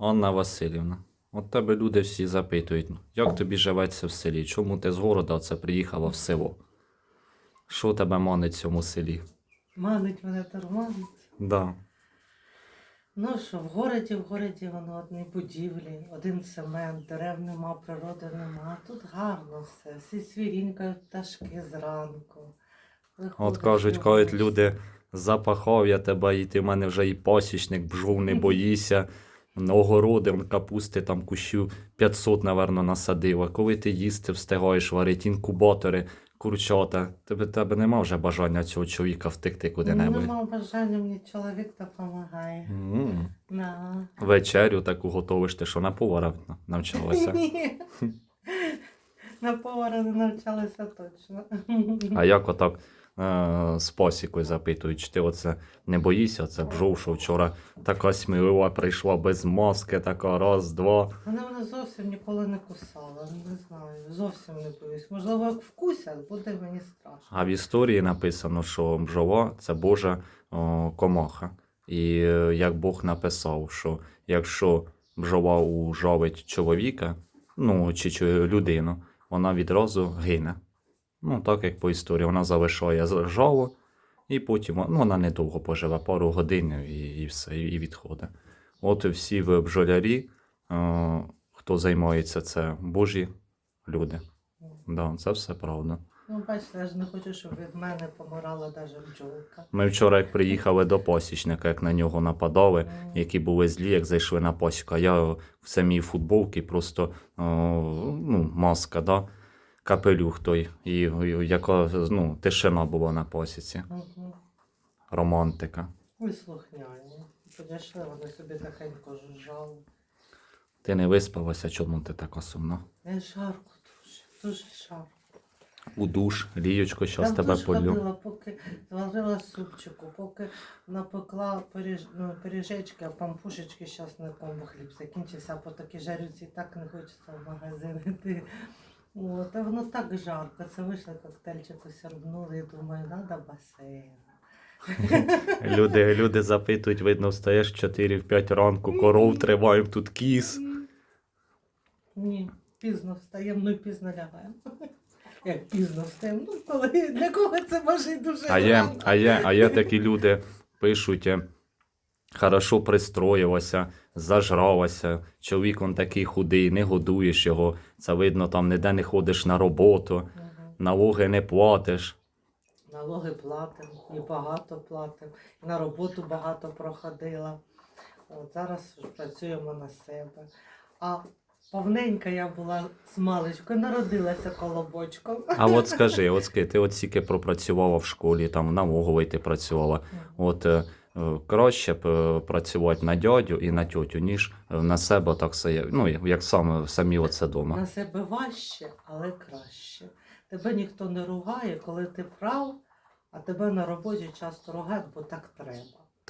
Анна Васильівна, от тебе люди всі запитують, «Ну, як тобі живеться в селі? Чому ти з города це приїхала в село? Що тебе манить в цьому селі? Манить мене торманить. Да. Ну що, в городі, в городі воно одні будівлі, один цемент, дерев нема, природи нема. Тут гарно все. Всі свірінькають пташки зранку. От Виходиш, кажуть, кажуть дивишся. люди, запахав я тебе, і ти в мене вже і пасічник, бджов не боїся. Огороди, он капусти там кущів 500, наверно, насадив. А коли ти їсти встигаєш варити інкубатори, курчата, тебе, тебе нема вже бажання цього чоловіка втекти куди-небудь. Нема бажання, мені чоловік допомагає. М. На. Вечерю таку готовиш, ти що на повара навчалася. Ні. На повара не навчалася точно. А як отак з пасікою запитують, чи ти оце не боїшся, це бжов, що вчора така смілива прийшла без маски, така раз, два. Вони мене зовсім ніколи не кусали, не знаю, зовсім не боюсь. Можливо, як вкусять, буде мені страшно. А в історії написано, що бжова це Божа о, комаха. І е, як Бог написав, що якщо бжова ужавить чоловіка, ну чи, чи людину, вона відразу гине. Ну, так як по історії, вона залишає з- жало, і потім ну, вона недовго поживе, пару годин і, і все, і, і відходить. От всі ви бджолярі, е, хто займається, це Божі люди. Да, це все правда. Ну, бачите, я ж не хочу, щоб від мене помирала навіть бджолка. Ми вчора, як приїхали до пасічника, як на нього нападали, які були злі, як зайшли на пасіку. Я в самій футболці, просто о, ну, маска, да? Капелюх той, і, і яка ну, тишина була на пасіці, Мгм. романтика. Ви слухняні. Підійшли, вони собі тихенько жужжали. Ти не виспалася, чому ти така сумна? Не жарко дуже, дуже жарко. У душ, ліючко, щас Там тебе полю. ходила, поки зварила супчику, поки напекла пиріж, ну, пиріжечки, а пампушечки зараз не хліб закінчився, по такій жарюці так не хочеться в магазин йти. От, а воно так жарко. Це вийшли коктейльчику сербнули і думаю, треба басейн. Люди, люди запитують, видно, встаєш 4-5 ранку, коров триваємо, тут кіс. Ні, пізно встаємо, ну і пізно лягаємо. Як пізно встаємо? Ну, коли для кого це може й дуже А є, а є, а є такі люди, пишуть, хорошо пристроїлася, зажралася, чоловік он такий худий, не годуєш його. Це видно, там ніде не ходиш на роботу, Мгм. налоги не платиш. Налоги платимо, і багато платимо, і на роботу багато проходила. От зараз працюємо на себе. А повненька я була з маличкою, народилася колобочком. А от скажи, от скажи, ти от стільки пропрацювала в школі, там в налоговій ти працювала. От е, краще б е, працювати на дядю і на тьотю, ніж е, на себе так все, ну, як саме самі оце дома. На себе важче, але краще. Тебе ніхто не ругає, коли ти прав, а тебе на роботі часто ругають, бо так треба.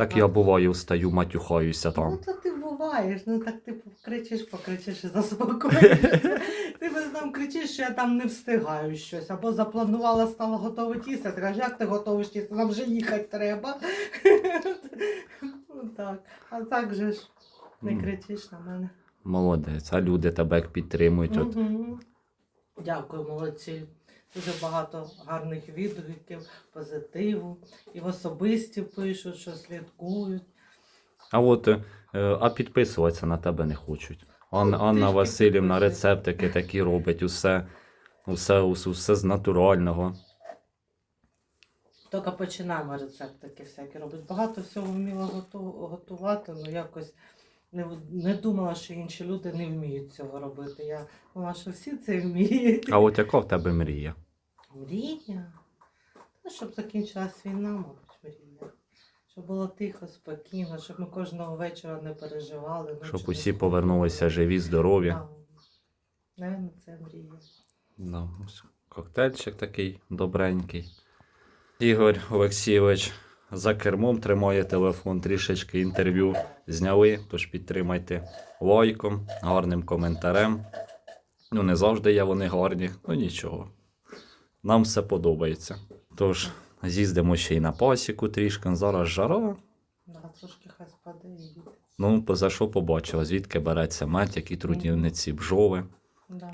Так я буваю, встаю, матюхаюся там. Ну, то ти буваєш, ну так ти кричиш, покричиш і заспокоїшся. ти без нам кричиш, що я там не встигаю щось, або запланувала, стала готувати їсти, ти кажеш, як ти готовиш їсти, нам вже їхати треба. Ну, так. А так же ж не кричиш на мене. Молодець, а люди тебе підтримують. От. Дякую, молодці. Дуже багато гарних відгуків, позитиву. І в особисті пишуть, що слідкують. А от е, а підписуватися на тебе не хочуть. Ан, Ну, Анна Васильівна рецептики такі робить, усе, усе, усе, усе з натурального. Тільки починаємо рецептики всякі робити. Багато всього вміла готувати, але якось не, не думала, що інші люди не вміють цього робити. Я думала, що всі це вміють. А от яка в тебе мрія? Мрія. Та, щоб закінчилась війна, мабуть, мрія. Щоб було тихо, спокійно, щоб ми кожного вечора не переживали. ночі Щоб не усі повернулися живі, здорові. Да. Наверно, це мрія. Да, ось коктейльчик такий добренький. Ігор Олексійович за кермом тримає телефон, трішечки інтерв'ю зняли, тож підтримайте лайком, гарним коментарем. Ну, не завжди є вони гарні, ну нічого. Нам все подобається. Тож, з'їздимо ще й на пасіку трішки, зараз жара. Да, трошки хай спаде і. Ну, поза що побачила, звідки береться мед, які трудівниці бджоли. Да.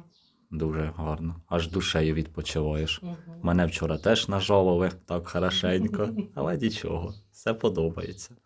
Дуже гарно. Аж душею відпочиваєш. Мгм. Мене вчора теж нажалили так хорошенько, але нічого, все подобається.